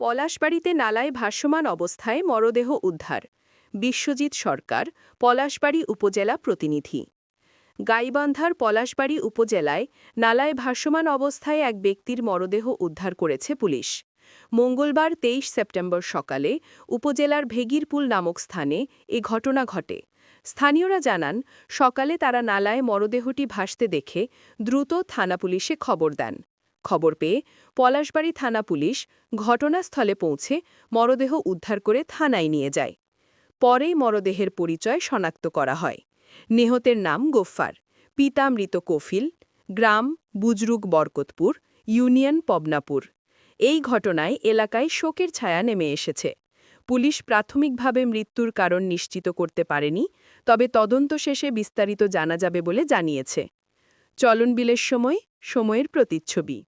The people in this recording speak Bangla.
পলাশবাড়িতে নালায় ভাসমান অবস্থায় মরদেহ উদ্ধার। বিশ্বজিৎ সরকার, পলাশবাড়ি উপজেলা প্রতিনিধি। গাইবান্ধার পলাশবাড়ি উপজেলায় নালায় ভাসমান অবস্থায় এক ব্যক্তির মরদেহ উদ্ধার করেছে পুলিশ। মঙ্গলবার তেইশ সেপ্টেম্বর সকালে উপজেলার ভেগিরপুল নামক স্থানে এ ঘটনা ঘটে। স্থানীয়রা জানান, সকালে তারা নালায় মরদেহটি ভাসতে দেখে দ্রুত থানা পুলিশে খবর দেন। খবর পেয়ে পলাশবাড়ি থানা পুলিশ ঘটনাস্থলে পৌঁছে মরদেহ উদ্ধার করে থানায় নিয়ে যায়। পরেই মরদেহের পরিচয় শনাক্ত করা হয়। নিহতের নাম গোফফার। পিতা মৃত কফিল। গ্রাম বুজরুক বরকতপুর, ইউনিয়ন পবনাপুর। এই ঘটনায় এলাকায় শোকের ছায়া নেমে এসেছে। পুলিশ প্রাথমিকভাবে মৃত্যুর কারণ নিশ্চিত করতে পারেনি, তবে তদন্ত শেষে বিস্তারিত জানা যাবে বলে জানিয়েছে। চলনবিলের সময় সময়ের প্রতিচ্ছবি।